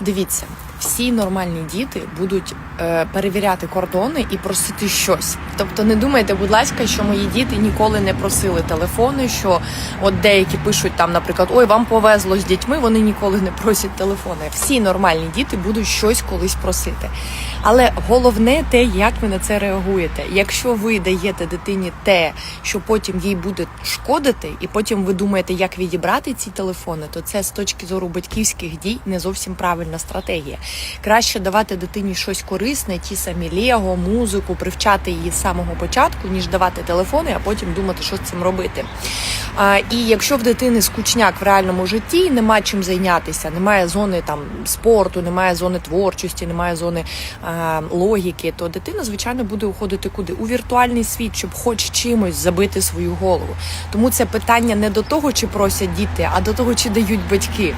Дивіться, всі нормальні діти будуть е, перевіряти кордони і просити щось. Тобто не думайте, будь ласка, що мої діти ніколи не просили телефони. Що от деякі пишуть там, наприклад, ой, вам повезло з дітьми, вони ніколи не просять телефони. Всі нормальні діти будуть щось колись просити. Але головне те, як ви на це реагуєте. Якщо ви даєте дитині те, що потім їй буде шкодити, і потім ви думаєте, як відібрати ці телефони, то це з точки зору батьківських дій не зовсім правильна стратегія. Краще давати дитині щось корисне, ті самі Лего, музику, привчати її з самого початку, ніж давати телефони, а потім думати, що з цим робити. А, і якщо в дитини скучняк в реальному житті, нема чим зайнятися, немає зони там спорту, немає зони творчості, немає зони а, логіки, то дитина, звичайно, буде уходити куди? У віртуальний світ, щоб хоч чимось забити свою голову. Тому це питання не до того, чи просять діти, а до того, чи дають батьки.